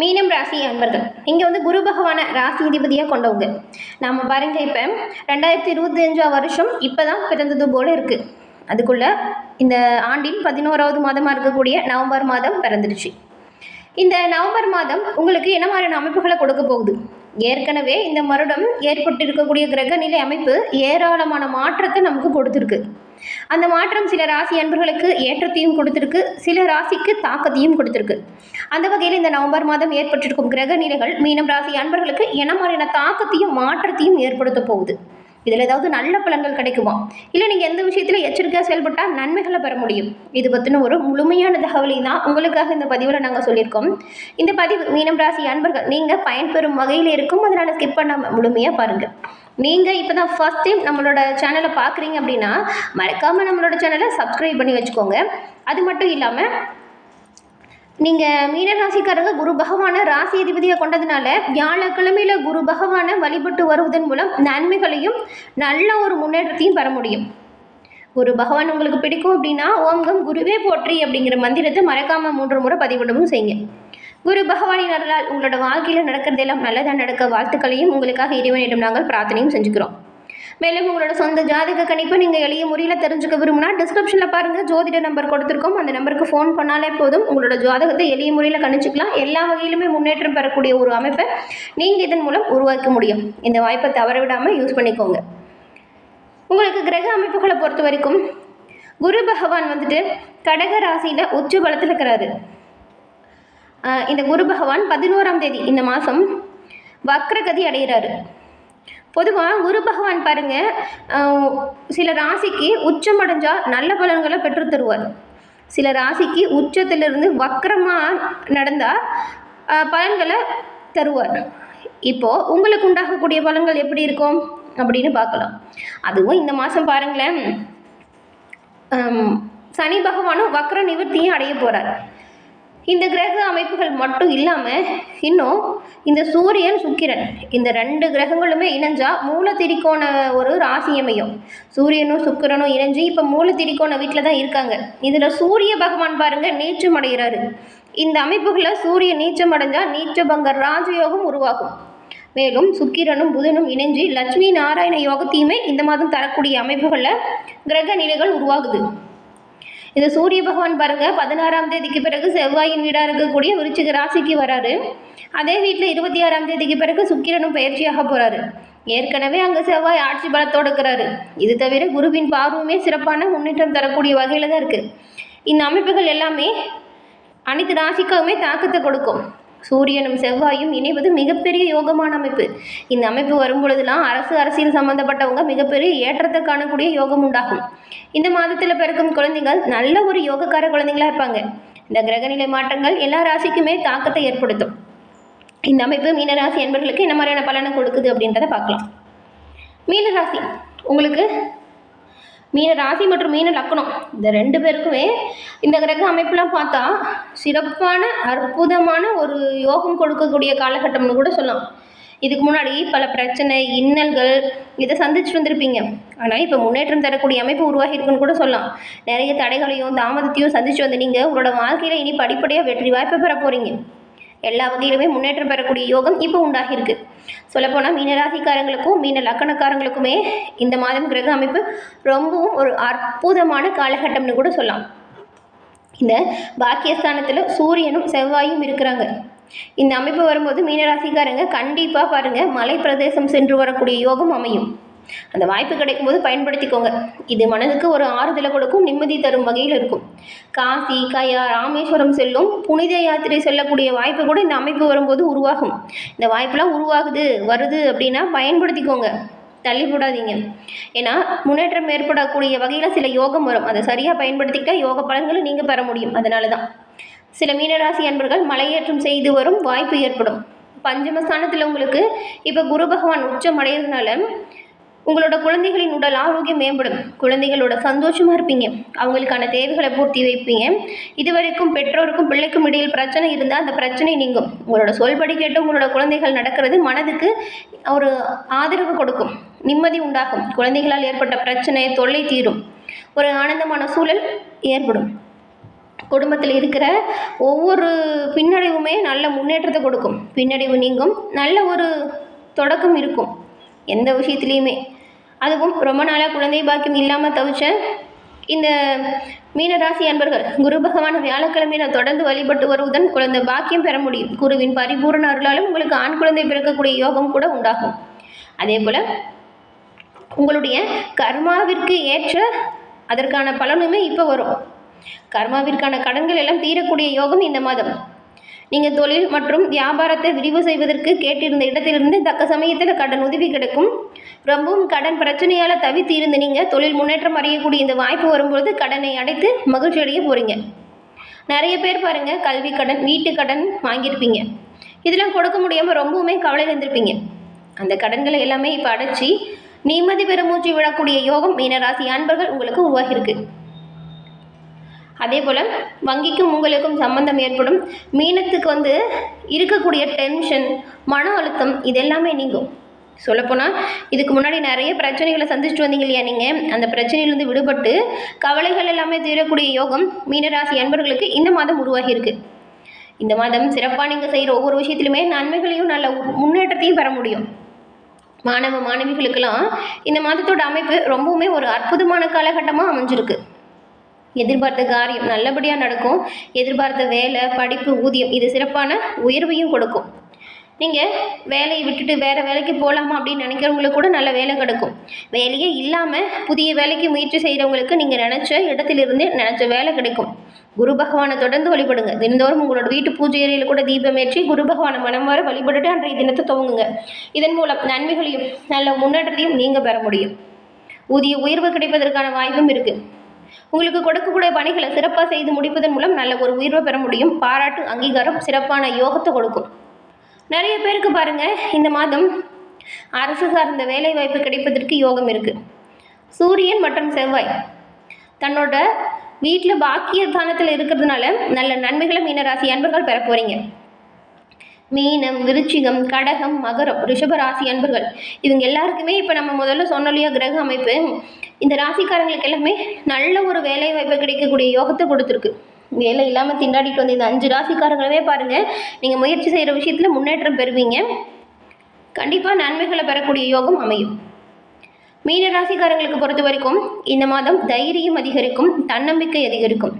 மீனம் ராசி அன்பர்கள் இங்கே வந்து குரு பகவானை ராசிதிபதியாக கொண்டவங்க. நாம் பாருங்க இப்போ ரெண்டாயிரத்தி இருபத்தி அஞ்சாம் வருஷம் இப்போ தான் பிறந்தது போல் இருக்குது அதுக்குள்ளே இந்த ஆண்டின் பதினோராவது மாதமாக இருக்கக்கூடிய நவம்பர் மாதம் பிறந்துடுச்சு இந்த நவம்பர் மாதம் உங்களுக்கு என்ன மாதிரியான அமைப்புகளை கொடுக்க போகுது? ஏற்கனவே இந்த வருடம் ஏற்பட்டிருக்கக்கூடிய கிரக நிலை அமைப்பு ஏராளமான மாற்றத்தை நமக்கு கொடுத்துருக்கு. அந்த மாற்றம் சில ராசி அன்பர்களுக்கு ஏற்றத்தையும் கொடுத்துருக்கு சில ராசிக்கு தாக்கத்தையும் கொடுத்துருக்கு. அந்த வகையில் இந்த நவம்பர் மாதம் ஏற்பட்டிருக்கும் கிரக நிலைகள் மீனம் ராசி அன்பர்களுக்கு என்ன மாதிரியான தாக்கத்தையும் மாற்றத்தையும் ஏற்படுத்த போகுது. இதில் ஏதாவது நல்ல பலன்கள் கிடைக்குமா? இல்லை நீங்கள் எந்த விஷயத்தில் எச்சரிக்கையாக செயல்பட்டால் நன்மைகளை பெற முடியும். இது பற்றின ஒரு முழுமையான தகவலை தான் உங்களுக்காக இந்த பதிவில் நாங்கள் சொல்லியிருக்கோம். இந்த பதிவு மீனம் ராசி அன்பர்கள் நீங்கள் பயன்பெறும் வகையில் இருக்கும். அதனால் ஸ்கிப் பண்ணாமல் முழுமையாக பாருங்கள். நீங்கள் இப்போ தான் ஃபஸ்ட் டைம் நம்மளோட சேனலை பார்க்குறீங்க அப்படின்னா மறக்காமல் நம்மளோட சேனலை சப்ஸ்கிரைப் பண்ணி வச்சுக்கோங்க. அது மட்டும் இல்லாமல் நீங்கள் மீன ராசிக்காரங்க குரு பகவானை ராசி அதிபதியை கொண்டதுனால வியாழக்கிழமையில் குரு பகவானை வழிபட்டு வருவதன் மூலம் நன்மைகளையும் நல்ல ஒரு முன்னேற்றத்தையும் பெற முடியும். குரு பகவான் உங்களுக்கு பிடிக்கும் அப்படின்னா ஓங்கம் குருவே போற்றி அப்படிங்கிற மந்திரத்தை மறக்காமல் மூன்று முறை பதிவிடவும் செய்யுங்க. குரு பகவானின் அருளால் உங்களோட வாழ்க்கையில் நடக்கிறதெல்லாம் நல்லதாக நடக்க வாழ்த்துக்களையும் உங்களுக்காக இறைவனிடம் நாங்கள் பிரார்த்தனையும் செஞ்சுக்கிறோம். மேலும் உங்களோட சொந்த ஜாதக கணிப்பை நீங்கள் எளிய முறையில் தெரிஞ்சுக்க விரும்பினா டிஸ்கிரிப்ஷனில் பாருங்கள் ஜோதிட நம்பர் கொடுத்துருக்கோம். அந்த நம்பருக்கு ஃபோன் பண்ணாலே போதும். உங்களோட ஜாதகத்தை எளிய முறையில் கணிச்சிக்கலாம். எல்லா வகையிலுமே முன்னேற்றம் பெறக்கூடிய ஒரு அமைப்பை நீங்கள் இதன் மூலம் உருவாக்க முடியும். இந்த வாய்ப்பை தவற விடாமல் யூஸ் பண்ணிக்கோங்க. உங்களுக்கு கிரக அமைப்புகளை பொறுத்த வரைக்கும் குரு பகவான் வந்துட்டு கடக ராசியில் உச்ச பலத்தில் இருக்கிறாரு. இந்த குரு பகவான் பதினோராம் தேதி இந்த மாதம் வக்ரகதி அடைகிறாரு. பொதுவாக குரு பகவான் பாருங்க சில ராசிக்கு உச்சம் அடைஞ்சா நல்ல பலன்களை பெற்று தருவார். சில ராசிக்கு உச்சத்திலிருந்து வக்கரமாக நடந்தால் பலன்களை தருவார். இப்போது உங்களுக்கு உண்டாகக்கூடிய பலன்கள் எப்படி இருக்கும் அப்படின்னு பார்க்கலாம். அதுவும் இந்த மாதம் பாருங்களேன். சனி பகவானும் வக்கர நிவர்த்தியும் அடைய போகிறார் இந்த கிரக அமைப்புகள் மட்டும் இல்லாமல் இன்னும் இந்த சூரியன் சுக்கிரன் இந்த ரெண்டு கிரகங்களுமே இணைஞ்சா மூல திரிக்கோண ஒரு ராசி அமையும். சூரியனும் சுக்கிரனும் இணைஞ்சு இப்போ மூல திரிக்கோண வீட்டில் தான் இருக்காங்க. இதில் சூரிய பகவான் பாருங்க நீச்சம் அடைகிறாரு. இந்த அமைப்புகளை சூரிய நீச்சம் அடைஞ்சால் நீச்சபங்கர் ராஜயோகம் உருவாகும். மேலும் சுக்கிரனும் புதனும் இணைஞ்சு லட்சுமி நாராயண யோகத்தையுமே இந்த மாதம் தரக்கூடிய அமைப்புகளில் கிரக நிலைகள் உருவாகுது. இது சூரிய பகவான் பாருங்க பதினாறாம் தேதிக்கு பிறகு செவ்வாயின் வீடாக இருக்கக்கூடிய விருச்சிக ராசிக்கு வராரு. அதே வீட்டில் இருபத்தி ஆறாம் தேதிக்கு பிறகு சுக்கிரனும் பயிற்சியாக போறாரு. ஏற்கனவே அங்கே செவ்வாய் ஆட்சி பலத்தோடு இருக்கிறாரு. இது தவிர குருவின் பார்வையுமே சிறப்பான முன்னேற்றம் தரக்கூடிய வகையில் தான் இருக்குது இந்த அமைப்புகள் எல்லாமே அனைத்து ராசிக்காகவுமே தாக்கத்தை கொடுக்கும். சூரியனும் செவ்வாயும் இணைவது மிகப்பெரிய யோகமான அமைப்பு. இந்த அமைப்பு வரும்பொழுதெல்லாம் அரசு அரசியல் சம்பந்தப்பட்டவங்க மிகப்பெரிய ஏற்றத்தை காணக்கூடிய யோகம் உண்டாகும். இந்த மாதத்தில் பிறக்கும் குழந்தைகள் நல்ல ஒரு யோகக்கார குழந்தைங்களா இருப்பாங்க. இந்த கிரகநிலை மாற்றங்கள் எல்லா ராசிக்குமே தாக்கத்தை ஏற்படுத்தும். இந்த அமைப்பு மீனராசி என்பர்களுக்கு என்ன மாதிரியான பலனை கொடுக்குது அப்படின்றத பார்க்கலாம். மீனராசி உங்களுக்கு மீன ராசி மற்றும் மீன லக்கணம். இந்த ரெண்டு பேருக்குமே இந்த கிரக அமைப்புலாம் பார்த்தா சிறப்பான அற்புதமான ஒரு யோகம் கொடுக்கக்கூடிய காலகட்டம்னு கூட சொல்லலாம். இதுக்கு முன்னாடி பல பிரச்சனை இன்னல்கள் இதை சந்திச்சு வந்திருப்பீங்க. ஆனால் இப்போ முன்னேற்றம் தரக்கூடிய அமைப்பு உருவாகி இருக்குன்னு கூட சொல்லலாம். நிறைய தடைகளையும் தாமதத்தையும் சந்திச்சு வந்து நீங்கள் உங்களோட வாழ்க்கையில் இனி படிப்படியாக வெற்றி வாய்ப்பை பெற போகிறீங்க எல்லா வகையிலுமே முன்னேற்றம் பெறக்கூடிய யோகம் இப்போ உண்டாகியிருக்கு. சொல்லப்போனால் மீனராசிக்காரங்களுக்கும் மீன லக்கணக்காரங்களுக்குமே இந்த மாதம் கிரக அமைப்பு ரொம்பவும் ஒரு அற்புதமான காலகட்டம்னு கூட சொல்லலாம். இந்த பாக்கியஸ்தானத்தில் சூரியனும் செவ்வாயும் இருக்கிறாங்க. இந்த அமைப்பு வரும்போது மீனராசிக்காரங்க கண்டிப்பாக பாருங்கள் மலை பிரதேசம் சென்று வரக்கூடிய யோகம் அமையும். அந்த வாய்ப்பு கிடைக்கும்போது பயன்படுத்திக்கோங்க. இது மனதுக்கு ஒரு ஆறுதலை கொடுக்கும் நிம்மதி தரும் வகையில் இருக்கும். காசி கயா ராமேஸ்வரம் செல்லும் புனித யாத்திரை செல்லக்கூடிய வாய்ப்பு கூட இந்த அமைப்பு வரும்போது உருவாகும். இந்த வாய்ப்பெல்லாம் உருவாகுது வருது அப்படின்னா பயன்படுத்திக்கோங்க. தள்ளி போடாதீங்க. ஏன்னா முன்னேற்றம் ஏற்படக்கூடிய வகையில் சில யோகம் வரும். அதை சரியாக பயன்படுத்திக்கிட்டால் யோக பலன்களை நீங்கள் பெற முடியும். அதனால தான் சில மீனராசி அன்பர்கள் மலையேற்றம் செய்து வரும் வாய்ப்பு ஏற்படும். பஞ்சமஸ்தானத்தில் உங்களுக்கு இப்போ குரு பகவான் உச்சம் அடையிறதுனால உங்களோட குழந்தைகளின் உடல் ஆரோக்கியம் மேம்படும். குழந்தைகளோட சந்தோஷமாக இருப்பீங்க. அவங்களுக்கான தேவைகளை பூர்த்தி வைப்பீங்க. இதுவரைக்கும் பெற்றோருக்கும் பிள்ளைக்கும் இடையில் பிரச்சனை இருந்தால் அந்த பிரச்சனை நீங்கும். உங்களோட சொல்படி கேட்டு உங்களோட குழந்தைகள் நடக்கிறது மனதுக்கு ஒரு ஆதரவு கொடுக்கும். நிம்மதி உண்டாகும். குழந்தைகளால் ஏற்பட்ட பிரச்சனை தொல்லை தீரும். ஒரு ஆனந்தமான சூழல் ஏற்படும். குடும்பத்தில் இருக்கிற ஒவ்வொரு பின்னடைவுமே நல்ல முன்னேற்றத்தை கொடுக்கும். பின்னடைவு நீங்கும். நல்ல ஒரு தொடக்கம் இருக்கும். எந்த விஷயத்துலையுமே அதுவும் ரொம்ப நாளாக குழந்தை பாக்கியம் இல்லாமல் தவிச்ச இந்த மீனராசி அன்பர்கள் குரு பகவான் நான் தொடர்ந்து வழிபட்டு வருவதன் குழந்தை பாக்கியம் பெற முடியும். குருவின் பரிபூரண அருளாலும் உங்களுக்கு ஆண் குழந்தை பிறக்கக்கூடிய யோகம் கூட உண்டாகும். அதே போல் உங்களுடைய கர்மாவிற்கு ஏற்ற அதற்கான பலனுமே இப்போ வரும். கர்மாவிற்கான கடன்கள் எல்லாம் தீரக்கூடிய யோகம் இந்த மாதம். நீங்கள் தொழில் மற்றும் வியாபாரத்தை விரிவு செய்வதற்கு கேட்டிருந்த இடத்திலிருந்து தக்க சமயத்தில் கடன் உதவி கிடைக்கும். ரொம்பவும் கடன் பிரச்சனையால் தவித்து இருந்து நீங்கள் தொழில் முன்னேற்றம் அடையக்கூடிய இந்த வாய்ப்பு வரும்பொழுது கடனை அடைத்து மகிழ்ச்சி அடைய போகிறீங்க நிறைய பேர் பாருங்கள் கல்வி கடன் வீட்டு கடன் வாங்கியிருப்பீங்க. இதெல்லாம் கொடுக்க முடியாமல் ரொம்பவுமே கவலையில் இருந்திருப்பீங்க. அந்த கடன்களை எல்லாமே இப்போ அடைச்சி நிம்மதி பெருமூச்சு விடக்கூடிய யோகம் மீனராசி அன்பர்கள் உங்களுக்கு உருவாகியிருக்கு. அதே போல் வங்கிக்கும் உங்களுக்கும் சம்பந்தம் ஏற்படும். மீனத்துக்கு வந்து இருக்கக்கூடிய டென்ஷன் மன அழுத்தம் இதெல்லாமே நீங்கும். சொல்லப்போனால் இதுக்கு முன்னாடி நிறைய பிரச்சனைகளை சந்திச்சுட்டு வந்தீங்க இல்லையா நீங்கள் அந்த பிரச்சனையிலேருந்து விடுபட்டு கவலைகள் எல்லாமே தீரக்கூடிய யோகம் மீனராசி அன்பர்களுக்கு இந்த மாதம் உருவாகியிருக்கு இந்த மாதம் சிறப்பாக நீங்கள் செய்கிற ஒவ்வொரு விஷயத்திலுமே நன்மைகளையும் நல்ல முன்னேற்றத்தையும் பெற முடியும். மாணவ மாணவிகளுக்கெல்லாம் இந்த மாதத்தோட அமைப்பு ரொம்பவுமே ஒரு அற்புதமான காலகட்டமாக அமைஞ்சிருக்கு. எதிர்பார்த்த காரியம் நல்லபடியாக நடக்கும். எதிர்பார்த்த வேலை படிப்பு ஊதியம் இது சிறப்பான உயர்வையும் கொடுக்கும். நீங்கள் வேலையை விட்டுட்டு வேறு வேலைக்கு போகலாமா அப்படின்னு நினைக்கிறவங்களுக்கு கூட நல்ல வேலை கிடைக்கும். வேலையே இல்லாமல் புதிய வேலைக்கு முயற்சி செய்கிறவங்களுக்கு நீங்கள் நினச்ச இடத்திலிருந்து நினச்ச வேலை கிடைக்கும். குரு பகவானை தொடர்ந்து வழிபடுங்க. தினந்தோறும் உங்களோட வீட்டு பூஜை அறையில் கூட தீபம் ஏற்றி குரு பகவானை மனம் வர வழிபட்டுட்டு அன்றைய தினத்தை துவங்குங்க. இதன் மூலம் நன்மைகளையும் நல்ல முன்னேற்றத்தையும் நீங்கள் பெற முடியும். ஊதிய உயர்வு கிடைப்பதற்கான வாய்ப்பும் இருக்குது உங்களுக்கு கொடுக்கக்கூடிய பணிகளை சிறப்பாக செய்து முடிப்பதன் மூலம் நல்ல ஒரு உயர்வை பெற முடியும். பாராட்டு அங்கீகாரம் சிறப்பான யோகத்தை கொடுக்கும். நிறைய பேருக்கு பாருங்கள் இந்த மாதம் அரசு சார்ந்த வேலை வாய்ப்பு கிடைப்பதற்கு யோகம் இருக்குது சூரியன் மற்றும் செவ்வாய் தன்னோட வீட்டில் பாக்கிய ஸ்தானத்தில் இருக்கிறதுனால நல்ல நன்மைகளை மீனராசி அன்பர்கள் பெற போகிறீங்க மீனம் விருச்சிகம் கடகம் மகரம் ரிஷப ராசி அன்பர்கள். இவங்க எல்லாருக்குமே இப்போ நம்ம முதல்ல சொன்னோம் கிரக அமைப்பு. இந்த ராசிக்காரங்களுக்கு எல்லாமே நல்ல ஒரு வேலை வாய்ப்பு கிடைக்கக்கூடிய யோகத்தை கொடுத்துருக்கு. வேலை இல்லாமல் திண்டாடிட்டு வந்து இந்த அஞ்சு ராசிக்காரங்களவே பாருங்கள் நீங்கள் முயற்சி செய்கிற விஷயத்தில் முன்னேற்றம் பெறுவீங்க. கண்டிப்பாக நன்மைகளை பெறக்கூடிய யோகம் அமையும். மீன ராசிக்காரங்களுக்கு பொறுத்த வரைக்கும் இந்த மாதம் தைரியம் அதிகரிக்கும் தன்னம்பிக்கை அதிகரிக்கும்.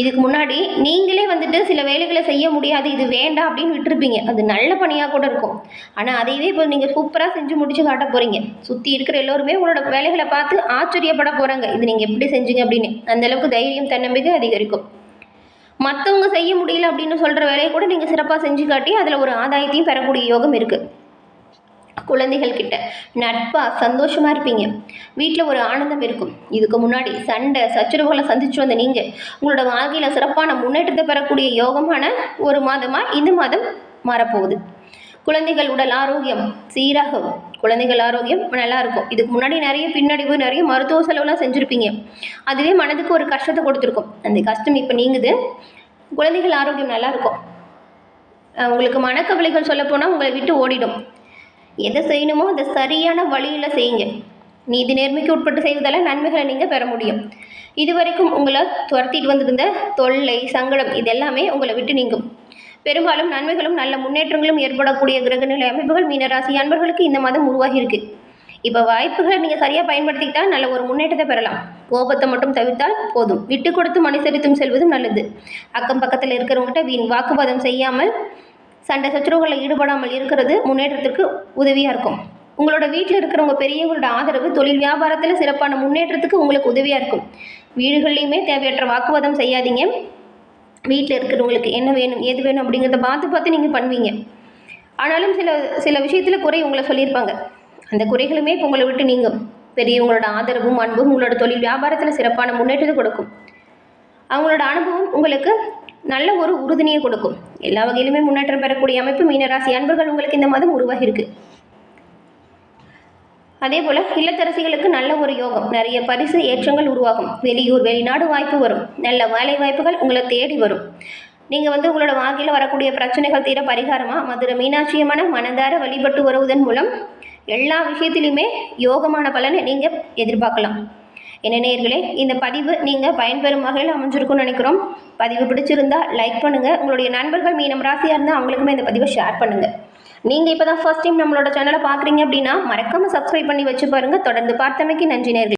இதுக்கு முன்னாடி நீங்களே வந்துட்டு சில வேலைகளை செய்ய முடியாது இது வேண்டாம் அப்படின்னு விட்டுருப்பீங்க. அது நல்ல பணியாக கூட இருக்கும். ஆனால் அதையவே இப்போ நீங்கள் சூப்பராக செஞ்சு முடிச்சு காட்ட போகிறீங்க சுற்றி இருக்கிற எல்லோருமே உங்களோட வேலைகளை பார்த்து ஆச்சரியப்பட போகிறாங்க இது நீங்கள் எப்படி செஞ்சீங்க அப்படின்னு. அந்தளவுக்கு தைரியம் தன்னம்பிக்கை அதிகரிக்கும். மற்றவங்க செய்ய முடியல அப்படின்னு சொல்கிற வேலையை கூட நீங்கள் சிறப்பாக செஞ்சு காட்டி அதில் ஒரு ஆதாயத்தையும் பெறக்கூடிய யோகம் இருக்குது குழந்தைகள் கிட்ட நட்பாக சந்தோஷமாக இருப்பீங்க. வீட்டில் ஒரு ஆனந்தம் இருக்கும். இதுக்கு முன்னாடி சண்டை சச்சரவுகளை சந்திச்சு வந்த நீங்கள் உங்களோட வாழ்க்கையில் சிறப்பான முன்னேற்றத்தை பெறக்கூடிய யோகமான ஒரு மாதமாக இந்த மாதம் மாறப்போகுது. குழந்தைகள் உடல் ஆரோக்கியம் சீராகும். குழந்தைகள் ஆரோக்கியம் நல்லா இருக்கும். இதுக்கு முன்னாடி நிறைய பின்னடைவு நிறைய மருத்துவ செலவுலாம் செஞ்சுருப்பீங்க. அதுவே மனதுக்கு ஒரு கஷ்டத்தை கொடுத்துருக்கும். அந்த கஷ்டம் இப்போ நீங்குது. குழந்தைகள் ஆரோக்கியம் நல்லா இருக்கும். உங்களுக்கு மனக்கவலைகள் சொல்லப்போனால் உங்களை விட்டு ஓடிடும். எதை செய்யணுமோ அதை சரியான வழியில் செய்யுங்க. நீதி நேர்மைக்கு உட்பட்டு செய்வதால் நன்மைகளை நீங்கள் பெற முடியும். இதுவரைக்கும் உங்களை துரத்திட்டு வந்திருந்த தொல்லை சங்கடம் இதெல்லாமே உங்களை விட்டு நீங்கும். பெரும்பாலும் நன்மைகளும் நல்ல முன்னேற்றங்களும் ஏற்படக்கூடிய கிரகநிலை அமைப்புகள் மீனராசி அன்பர்களுக்கு இந்த மாதம் உருவாகி இருக்கு. இப்போ வாய்ப்புகளை நீங்கள் சரியாக பயன்படுத்திக்கிட்டால் நல்ல ஒரு முன்னேற்றத்தை பெறலாம். கோபத்தை மட்டும் தவிர்த்தால் போதும். விட்டு கொடுத்து மனுசரித்தும் செல்வதும் நல்லது. அக்கம் பக்கத்தில் இருக்கிறவங்ககிட்ட வீண் வாக்குவாதம் செய்யாமல் சண்டை சச்சரவுகளில் ஈடுபடாமல் இருக்கிறது முன்னேற்றத்திற்கு உதவியாக இருக்கும். உங்களோட வீட்டில் இருக்கிறவங்க பெரியவங்களோட ஆதரவு தொழில் வியாபாரத்தில் சிறப்பான முன்னேற்றத்துக்கு உங்களுக்கு உதவியாக இருக்கும். வீடுகள்லையுமே தேவையற்ற வாக்குவாதம் செய்யாதீங்க. வீட்டில் இருக்கிறவங்களுக்கு என்ன வேணும் எது வேணும் அப்படிங்கிறத பார்த்து பார்த்து நீங்கள் பண்ணுவீங்க. ஆனாலும் சில சில விஷயத்தில் குறை உங்களை சொல்லியிருப்பாங்க. அந்த குறைகளுமே இப்போ உங்களை விட்டு நீங்கும். பெரியவங்களோட ஆதரவும் அன்பும் உங்களோட தொழில் வியாபாரத்தில் சிறப்பான முன்னேற்றத்தை கொடுக்கும். அவங்களோட அனுபவம் உங்களுக்கு நல்ல ஒரு உறுதுணையை கொடுக்கும். எல்லா வகையிலுமே முன்னேற்றம் பெறக்கூடிய அமைப்பு மீனராசி அன்பர்கள் உங்களுக்கு இந்த மாதம் உருவாகி இருக்கு அதே போல் இல்லத்தரசிகளுக்கு நல்ல ஒரு யோகம். நிறைய பரிசு ஏற்றங்கள் உருவாகும். வெளியூர் வெளிநாடு வாய்ப்பு வரும். நல்ல வேலை வாய்ப்புகள் உங்களை தேடி வரும். நீங்கள் வந்து உங்களோட வாழ்க்கையில் வரக்கூடிய பிரச்சனைகள் தீர பரிகாரமாக மதுரை மீனாட்சியமான மனதார வழிபட்டு வருவதன் மூலம் எல்லா விஷயத்திலையுமே யோகமான பலனை நீங்கள் எதிர்பார்க்கலாம். என்ன நேர்களே இந்த பதிவு நீங்கள் பயன்பெறும் வகையில் அமைஞ்சிருக்கும்னு நினைக்கிறோம். பதிவு பிடிச்சிருந்தா லைக் பண்ணுங்கள் உங்களுடைய நண்பர்கள் மீனம் ராசியாக இருந்தால் அவங்களுக்குமே இந்த பதிவை ஷேர் பண்ணுங்கள் நீங்கள் இப்போ தான் ஃபர்ஸ்ட் டைம் நம்மளோட சேனலை பார்க்குறீங்க அப்படின்னா மறக்காமல் சப்ஸ்கிரைப் பண்ணி வச்சு பாருங்கள் தொடர்ந்து பார்த்தமைக்கு நன்றி நேர்கள்.